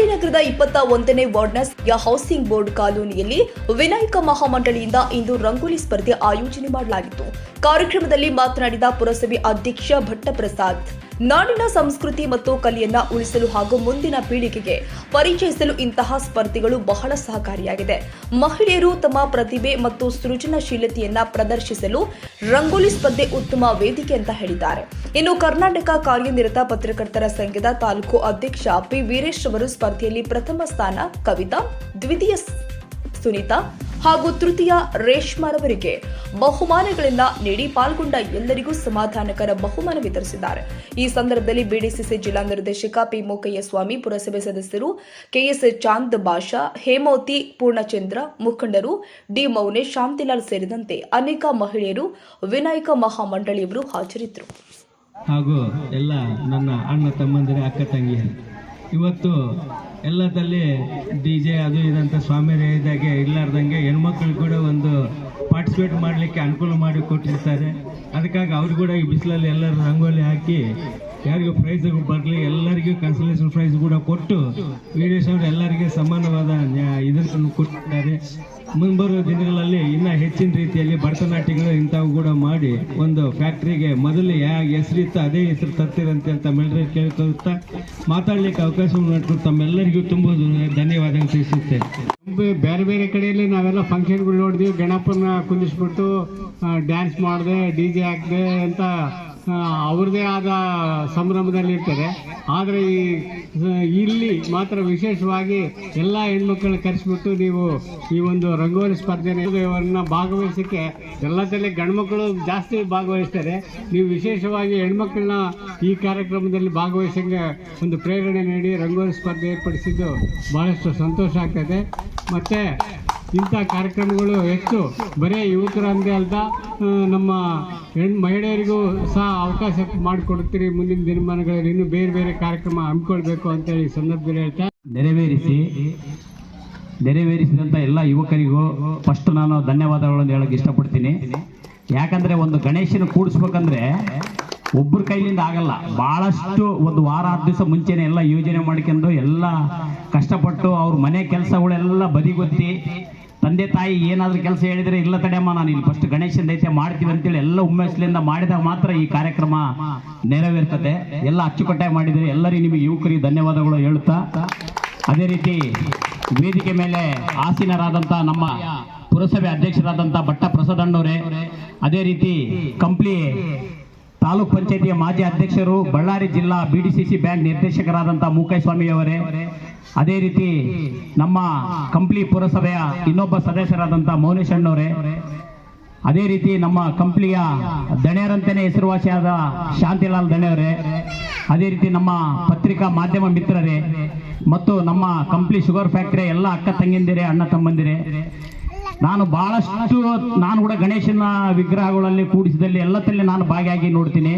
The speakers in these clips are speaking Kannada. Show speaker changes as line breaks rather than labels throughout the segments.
ನಗರದ ಇಪ್ಪತ್ತ ಒಂದನೇ ವಾರ್ಡ್ನ ಹೌಸಿಂಗ್ ಬೋರ್ಡ್ ಕಾಲೋನಿಯಲ್ಲಿ ವಿನಾಯಕ ಮಹಾಮಂಡಳಿಯಿಂದ ಇಂದು ರಂಗೋಲಿ ಸ್ಪರ್ಧೆ ಆಯೋಜನೆ ಮಾಡಲಾಗಿತ್ತು. ಕಾರ್ಯಕ್ರಮದಲ್ಲಿ ಮಾತನಾಡಿದ ಪುರಸಭೆ ಅಧ್ಯಕ್ಷ ಭಟ್ಟಪ್ರಸಾದ್. ನಾಡಿನ ಸಂಸ್ಕೃತಿ ಮತ್ತು ಕಲೆಯನ್ನ ಉಳಿಸಲು ಹಾಗೂ ಮುಂದಿನ ಪೀಳಿಗೆಗೆ ಪರಿಚಯಿಸಲು ಇಂತಹ ಸ್ಪರ್ಧೆಗಳು ಬಹಳ ಸಹಕಾರಿಯಾಗಿದೆ. ಮಹಿಳೆಯರು ತಮ್ಮ ಪ್ರತಿಭೆ ಮತ್ತು ಸೃಜನಶೀಲತೆಯನ್ನ ಪ್ರದರ್ಶಿಸಲು ರಂಗೋಲಿ ಸ್ಪರ್ಧೆ ಉತ್ತಮ ವೇದಿಕೆ ಅಂತ ಹೇಳಿದ್ದಾರೆ. ಇನ್ನು ಕರ್ನಾಟಕ ಕಾರ್ಯನಿರತ ಪತ್ರಕರ್ತರ ಸಂಘದ ತಾಲೂಕು ಅಧ್ಯಕ್ಷ ಪಿ ವೀರೇಶ್ ಅವರು ಸ್ಪರ್ಧೆಯಲ್ಲಿ ಪ್ರಥಮ ಸ್ಥಾನ ಕವಿತಾ, ದ್ವಿತೀಯ ಸುನೀತಾ ಹಾಗೂ ತೃತೀಯ ರೇಷ್ಮಾರವರಿಗೆ ಬಹುಮಾನಗಳನ್ನ ನೀಡಿ ಪಾಲ್ಗೊಂಡ ಎಲ್ಲರಿಗೂ ಸಮಾಧಾನಕರ ಬಹುಮಾನ ವಿತರಿಸಿದ್ದಾರೆ. ಈ ಸಂದರ್ಭದಲ್ಲಿ ಬಿಡಿಸಿಸಿ ಜಿಲ್ಲಾ ನಿರ್ದೇಶಕ ಪಿ ಮೋಕಯ್ಯ ಸ್ವಾಮಿ, ಪುರಸಭೆ ಸದಸ್ಯರು ಕೆಎಸ್ ಚಾಂದ್ ಬಾಷಾ ಹೇಮಾವತಿ ಪೂರ್ಣಚಂದ್ರ, ಮುಖಂಡರು ಡಿ ಮೌನೇಶ್, ಶಾಂತಿಲಾಲ್ ಸೇರಿದಂತೆ ಅನೇಕ ಮಹಿಳೆಯರು, ವಿನಾಯಕ ಮಹಾಮಂಡಳಿಯವರು ಹಾಜರಿದ್ದರು.
ಹಾಗೂ ಎಲ್ಲ ನನ್ನ ಅಣ್ಣ ತಮ್ಮಂದಿರ ಅಕ್ಕ ತಂಗಿಯರು. ಇವತ್ತು ಎಲ್ಲದಲ್ಲಿ ಡಿ ಜೆ ಅದು ಇದಂತ ಸ್ವಾಮಿ ಇದ್ದಾಗೆ ಇರ್ಲಾರ್ದಂಗೆ ಹೆಣ್ಮಕ್ಳು ಕೂಡ ಒಂದು ಪಾರ್ಟಿಸಿಪೇಟ್ ಮಾಡಲಿಕ್ಕೆ ಅನುಕೂಲ ಮಾಡಿ ಕೊಟ್ಟಿರ್ತಾರೆ. ಅದಕ್ಕಾಗಿ ಅವ್ರು ಕೂಡ ಈ ಬಿಸಿಲಲ್ಲಿ ಎಲ್ಲರೂ ರಂಗೋಲಿ ಹಾಕಿ ಯಾರಿಗೂ ಪ್ರೈಸ್ ಬರಲಿ, ಎಲ್ಲರಿಗೂ ಕನ್ಸಲೇಷನ್ ಪ್ರೈಸ್ ಕೂಡ ಕೊಟ್ಟು ವೀರೇಶ್ ಅವರು ಎಲ್ಲರಿಗೆ ಸಮಾನವಾದ ಇದನ್ನು ಕೊಟ್ಟಿದ್ದಾರೆ. ಮುಂಬರುವ ದಿನಗಳಲ್ಲಿ ಇನ್ನೂ ಹೆಚ್ಚಿನ ರೀತಿಯಲ್ಲಿ ಭರತನಾಟ್ಯಗಳು ಇಂಥವು ಕೂಡ ಮಾಡಿ ಒಂದು ಫ್ಯಾಕ್ಟ್ರಿಗೆ ಮೊದಲು ಯಾವ ಹೆಸರಿತ್ತು, ಅದೇ ಹೆಸರು ತರ್ತೀರಂತೆ ಅಂತ ತಮ್ಮೆಲ್ಲರೂ ಕೇಳ್ಕೊಳ್ತಾ ಮಾತಾಡಲಿಕ್ಕೆ ಅವಕಾಶ ಮಾಡಿಕೊಟ್ಟು ತಮ್ಮೆಲ್ಲರಿಗೂ ತುಂಬ ಧನ್ಯವಾದ ತಿಳಿಸುತ್ತೆ.
ಬೇರೆ ಬೇರೆ ಕಡೆಯಲ್ಲಿ ನಾವೆಲ್ಲ ಫಂಕ್ಷನ್ಗಳು ನೋಡಿದ್ವಿ. ಗಣಪನ ಕುಂದಿಸ್ಬಿಟ್ಟು ಡ್ಯಾನ್ಸ್ ಮಾಡಿದೆ ಡಿ ಜೆ ಹಾಕಿದೆ ಅಂತ ಅವ್ರದ್ದೇ ಆದ ಸಂಭ್ರಮದಲ್ಲಿ ಇರ್ತಾರೆ ಆದರೆ ಈ ಇಲ್ಲಿ ಮಾತ್ರ ವಿಶೇಷವಾಗಿ ಎಲ್ಲ ಹೆಣ್ಮಕ್ಳನ್ನ ಕರೆಸ್ಬಿಟ್ಟು ನೀವು ಈ ಒಂದು ರಂಗೋಲಿ ಸ್ಪರ್ಧೆನ ಭಾಗವಹಿಸಕ್ಕೆ ಎಲ್ಲದರಲ್ಲಿ ಗಂಡ್ಮಕ್ಳು ಜಾಸ್ತಿ ಭಾಗವಹಿಸ್ತಾರೆ. ನೀವು ವಿಶೇಷವಾಗಿ ಹೆಣ್ಮಕ್ಳನ್ನ ಈ ಕಾರ್ಯಕ್ರಮದಲ್ಲಿ ಭಾಗವಹಿಸಂಗೆ ಒಂದು ಪ್ರೇರಣೆ ನೀಡಿ ರಂಗೋಲಿ ಸ್ಪರ್ಧೆ ಏರ್ಪಡಿಸಿದ್ದು ಬಹಳಷ್ಟು ಸಂತೋಷ ಆಗ್ತದೆ. ಮತ್ತು ಇಂಥ ಕಾರ್ಯಕ್ರಮಗಳು ಹೆಚ್ಚು ಬರೀ ಯುವಕರಂದೇ ಅಲ್ದ ನಮ್ಮ ಹೆಣ್ಣು ಮಹಿಳೆಯರಿಗೂ ಸಹ ಅವಕಾಶ ಮಾಡಿಕೊಡ್ತೀರಿ ಮುಂದಿನ ದಿನಮಾನಗಳಲ್ಲಿ. ಇನ್ನೂ ಬೇರೆ ಬೇರೆ ಕಾರ್ಯಕ್ರಮ ಹಮ್ಮಿಕೊಳ್ಬೇಕು ಅಂತೇಳಿ ಈ ಸಂದರ್ಭದಲ್ಲಿ ಹೇಳ್ತಾ
ನೆರವೇರಿಸಿ, ನೆರವೇರಿಸಿದಂಥ ಎಲ್ಲ ಯುವಕರಿಗೂ ಫಸ್ಟ್ ನಾನು ಧನ್ಯವಾದಗಳನ್ನು ಹೇಳಕ್ಕೆ ಇಷ್ಟಪಡ್ತೀನಿ. ಯಾಕಂದರೆ ಒಂದು ಗಣೇಶನ ಕೂಡಿಸ್ಬೇಕಂದ್ರೆ ಒಬ್ಬರ ಕೈಲಿಂದ ಆಗಲ್ಲ. ಬಹಳಷ್ಟು ಒಂದು ವಾರ ಹತ್ತು ದಿವಸ ಮುಂಚೆನೆ ಎಲ್ಲ ಯೋಜನೆ ಮಾಡ್ಕೊಂಡು ಎಲ್ಲ ಕಷ್ಟಪಟ್ಟು ಅವ್ರ ಮನೆ ಕೆಲಸಗಳೆಲ್ಲ ಬದಿಗೊತ್ತಿ, ತಂದೆ ತಾಯಿ ಏನಾದರೂ ಕೆಲಸ ಹೇಳಿದರೆ ಇಲ್ಲ ತಡೆಯಮ್ಮ, ನಾನು ಇಲ್ಲಿ ಫಸ್ಟ್ ಗಣೇಶನ ದೈತ್ಯ ಮಾಡ್ತೀವಿ ಅಂತೇಳಿ ಎಲ್ಲ ಹುಮ್ಮಸ್ಲಿಂದ ಮಾಡಿದಾಗ ಮಾತ್ರ ಈ ಕಾರ್ಯಕ್ರಮ ನೆರವೇರ್ತದೆ. ಎಲ್ಲ ಅಚ್ಚುಕಟ್ಟಾಗಿ ಮಾಡಿದರೆ ಎಲ್ಲರಿಗೂ ನಿಮಗೆ ಯುವಕರಿಗೆ ಧನ್ಯವಾದಗಳು ಹೇಳುತ್ತಾ. ಅದೇ ರೀತಿ ವೇದಿಕೆ ಮೇಲೆ ಆಸೀನರಾದಂಥ ನಮ್ಮ ಪುರಸಭೆ ಅಧ್ಯಕ್ಷರಾದಂಥ ಭಟ್ಟ ಪ್ರಸಾದಣ್ಣವರೇ ಅದೇ ರೀತಿ ಕಂಪ್ಲಿ ತಾಲೂಕ್ ಪಂಚಾಯತಿಯ ಮಾಜಿ ಅಧ್ಯಕ್ಷರು ಬಳ್ಳಾರಿ ಜಿಲ್ಲಾ ಬಿಡಿಸಿಸಿ ಬ್ಯಾಂಕ್ ನಿರ್ದೇಶಕರಾದಂಥ ಮೂಕೈ ಸ್ವಾಮಿಯವರೇ ಅದೇ ರೀತಿ ನಮ್ಮ ಕಂಪ್ಲಿ ಪುರಸಭೆಯ ಇನ್ನೊಬ್ಬ ಸದಸ್ಯರಾದಂಥ ಮೌನೇಶ್ ಅಣ್ಣವರೇ, ಅದೇ ರೀತಿ ನಮ್ಮ ಕಂಪ್ಲಿಯ ದಣೆಯರಂತೆಯೇ ಹೆಸರುವಾಸಿಯಾದ ಶಾಂತಿಲಾಲ್ ದಣೆಯವರೇ, ಅದೇ ರೀತಿ ನಮ್ಮ ಪತ್ರಿಕಾ ಮಾಧ್ಯಮ ಮಿತ್ರರೇ, ಮತ್ತು ನಮ್ಮ ಕಂಪ್ಲಿ ಶುಗರ್ ಫ್ಯಾಕ್ಟರಿ ಎಲ್ಲ ಅಕ್ಕ ತಂಗಿಂದಿರೇ, ಅಣ್ಣ ತಮ್ಮಂದಿರೇ ನಾನು ಬಹಳಷ್ಟು ನಾನು ಕೂಡ ಗಣೇಶನ ವಿಗ್ರಹಗಳಲ್ಲಿ ಕೂಡಿಸಿದಲ್ಲಿ ಎಲ್ಲದಲ್ಲಿ ನಾನು ಭಾಗಿಯಾಗಿ ನೋಡ್ತೀನಿ.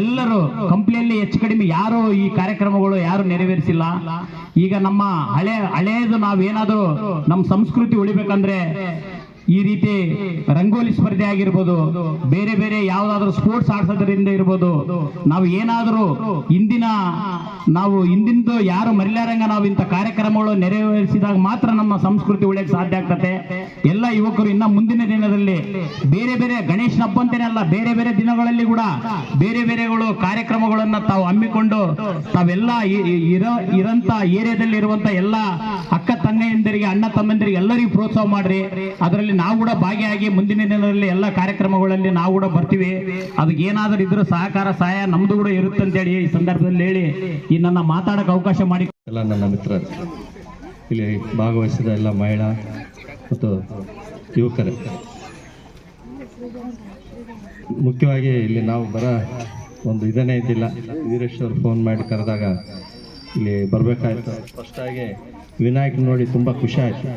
ಎಲ್ಲರೂ ಕಂಪ್ನಿಯಲ್ಲಿ ಹೆಚ್ಚು ಕಡಿಮೆ ಯಾರು ಈ ಕಾರ್ಯಕ್ರಮಗಳು ಯಾರು ನೆರವೇರಿಸಿಲ್ಲ. ಈಗ ನಮ್ಮ ಹಳೆ ಹಳೆಯದು ನಾವೇನಾದರೂ ನಮ್ಮ ಸಂಸ್ಕೃತಿ ಉಳಿಬೇಕಂದ್ರೆ ಈ ರೀತಿ ರಂಗೋಲಿ ಸ್ಪರ್ಧೆ ಆಗಿರ್ಬೋದು, ಬೇರೆ ಬೇರೆ ಯಾವ್ದಾದ್ರು ಸ್ಪೋರ್ಟ್ಸ್ ಆಡ್ಸೋದ್ರಿಂದ ಇರ್ಬೋದು, ನಾವು ಏನಾದರೂ ಇಂದಿನ ನಾವು ಇಂದಿಂದು ಯಾರು ಮರಿಲಾರಂಗ ನಾವು ಇಂಥ ಕಾರ್ಯಕ್ರಮಗಳು ನೆರವೇರಿಸಿದಾಗ ಮಾತ್ರ ನಮ್ಮ ಸಂಸ್ಕೃತಿ ಉಳಿಯಕ್ಕೆ ಸಾಧ್ಯ ಆಗ್ತದೆ ಎಲ್ಲ ಯುವಕರು ಇನ್ನ ಮುಂದಿನ ದಿನದಲ್ಲಿ ಬೇರೆ ಬೇರೆ ಗಣೇಶನ ಹಬ್ಬ ಅಂತಾನೆ ಅಲ್ಲ, ಬೇರೆ ಬೇರೆ ದಿನಗಳಲ್ಲಿ ಕೂಡ ಬೇರೆ ಬೇರೆಗಳು ಕಾರ್ಯಕ್ರಮಗಳನ್ನ ತಾವು ಹಮ್ಮಿಕೊಂಡು ತಾವೆಲ್ಲ ಇರೋ ಇರಂತ ಏರಿಯಾದಲ್ಲಿ ಇರುವಂತ ಎಲ್ಲ ಅಕ್ಕ ತಂಗಿಯಂದರಿಗೆ ಅಣ್ಣ ತಮ್ಮಂದಿರಿಗೆ ಎಲ್ಲರಿಗೂ ಪ್ರೋತ್ಸಾಹ ಮಾಡ್ರಿ. ಅದರಲ್ಲಿ ನಾವು ಕೂಡ ಭಾಗಿಯಾಗಿ ಮುಂದಿನ ದಿನದಲ್ಲಿ ಎಲ್ಲ ಕಾರ್ಯಕ್ರಮಗಳಲ್ಲಿ ನಾವು ಕೂಡ ಬರ್ತೀವಿ. ಅದಕ್ಕೆ ಏನಾದರೂ ಇದ್ರೂ ಸಹಕಾರ, ಸಹಾಯ ನಮ್ದು ಕೂಡ ಇರುತ್ತೆ ಅಂತೇಳಿ ಈ ಸಂದರ್ಭದಲ್ಲಿ ಹೇಳಿ ಈ ನನ್ನ ಮಾತಾಡಕ್ಕೆ ಅವಕಾಶ ಮಾಡಿ
ಎಲ್ಲ ನನ್ನ ಮಿತ್ರ, ಇಲ್ಲಿ ಭಾಗವಹಿಸಿದ ಎಲ್ಲ ಮಹಿಳಾ ಮತ್ತು ಯುವಕರೇ. ಮುಖ್ಯವಾಗಿ ಇಲ್ಲಿ ನಾವು ಬರ ಒಂದು ಇದನ್ನೇ ಇದ್ದಿಲ್ಲ. ವೀರೇಶ್ ಅವರು ಫೋನ್ ಮಾಡಿ ಕರೆದಾಗ ಇಲ್ಲಿ ಬರಬೇಕಾಯ್ತು. ಫಸ್ಟಾಗಿ ವಿನಾಯಕ ನೋಡಿ ತುಂಬ ಖುಷಿ ಆಯಿತು.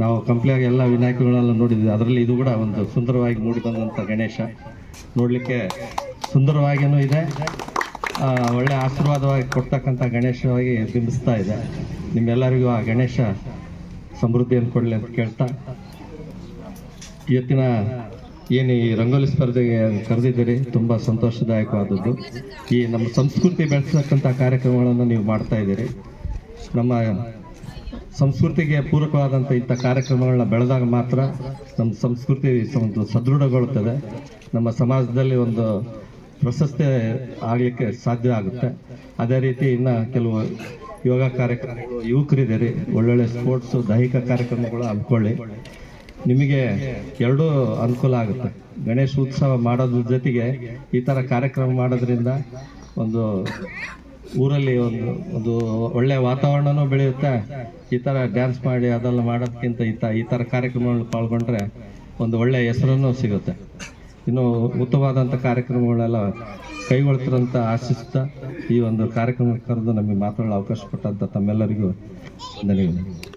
ನಾವು ಕಂಪ್ಲಿಯಾಗಿ ಎಲ್ಲ ವಿನಾಯಕಗಳೆಲ್ಲ ನೋಡಿದ್ವಿ. ಅದರಲ್ಲಿ ಇದು ಕೂಡ ಒಂದು ಸುಂದರವಾಗಿ ಮೂಡಿ ಬಂದಂಥ ಗಣೇಶ. ನೋಡಲಿಕ್ಕೆ ಸುಂದರವಾಗಿಯೂ ಇದೆ. ಒಳ್ಳೆ ಆಶೀರ್ವಾದವಾಗಿ ಕೊಡ್ತಕ್ಕಂಥ ಗಣೇಶವಾಗಿ ಬಿಂಬಿಸ್ತಾ ಇದೆ. ನಿಮ್ಮೆಲ್ಲರಿಗೂ ಆ ಗಣೇಶ ಸಮೃದ್ಧಿಯನ್ನು ಕೊಡಲಿ ಅಂತ ಕೇಳ್ತಾ ಇವತ್ತಿನ ಏನು ಈ ರಂಗೋಲಿ ಸ್ಪರ್ಧೆಗೆ ಕರೆದಿದ್ದೀರಿ, ತುಂಬ ಸಂತೋಷದಾಯಕವಾದದ್ದು. ಈ ನಮ್ಮ ಸಂಸ್ಕೃತಿ ಬೆಳೆಸತಕ್ಕಂಥ ಕಾರ್ಯಕ್ರಮಗಳನ್ನು ನೀವು ಮಾಡ್ತಾ ಇದ್ದೀರಿ.
ನಮ್ಮ ಸಂಸ್ಕೃತಿಗೆ ಪೂರಕವಾದಂಥ ಇಂಥ ಕಾರ್ಯಕ್ರಮಗಳನ್ನ ಬೆಳೆದಾಗ ಮಾತ್ರ ನಮ್ಮ ಸಂಸ್ಕೃತಿ ಒಂದು ಸದೃಢಗೊಳ್ಳುತ್ತದೆ. ನಮ್ಮ ಸಮಾಜದಲ್ಲಿ ಒಂದು ಪ್ರಶಸ್ತಿ ಆಗಲಿಕ್ಕೆ ಸಾಧ್ಯ ಆಗುತ್ತೆ. ಅದೇ ರೀತಿ ಇನ್ನು ಕೆಲವು ಯೋಗ ಕಾರ್ಯಕ್ರಮಗಳು, ಯುವಕರಿದ್ದೀರಿ, ಒಳ್ಳೊಳ್ಳೆ ಸ್ಪೋರ್ಟ್ಸು ದೈಹಿಕ ಕಾರ್ಯಕ್ರಮಗಳು ಹಮ್ಮಿಕೊಳ್ಳಿ ನಿಮಗೆ ಎರಡೂ ಅನುಕೂಲ ಆಗುತ್ತೆ. ಗಣೇಶ ಉತ್ಸವ ಮಾಡೋದ್ರ ಜೊತೆಗೆ ಈ ಥರ ಕಾರ್ಯಕ್ರಮ ಮಾಡೋದ್ರಿಂದ ಒಂದು ಊರಲ್ಲಿ ಒಂದು ಒಂದು ಒಳ್ಳೆಯ ವಾತಾವರಣನೂ ಬೆಳೆಯುತ್ತೆ. ಈ ಥರ ಡ್ಯಾನ್ಸ್ ಮಾಡಿ ಅದೆಲ್ಲ ಮಾಡೋದಕ್ಕಿಂತ ಈ ಥರ ಈ ಥರ ಕಾರ್ಯಕ್ರಮಗಳು ಪಾಲ್ಗೊಂಡ್ರೆ ಒಂದು ಒಳ್ಳೆಯ ಹೆಸರನ್ನು ಸಿಗುತ್ತೆ. ಇನ್ನು ಉತ್ತಮವಾದಂಥ ಕಾರ್ಯಕ್ರಮಗಳೆಲ್ಲ ಕೈಗೊಳ್ತಿರಂತ ಆಶಿಸ್ತಾ ಈ ಒಂದು ಕಾರ್ಯಕ್ರಮ ಕರೆದು ನಮಗೆ ಮಾತಾಡಲು ಅವಕಾಶ ಕೊಟ್ಟಂಥ ತಮ್ಮೆಲ್ಲರಿಗೂ ಧನ್ಯವಾದ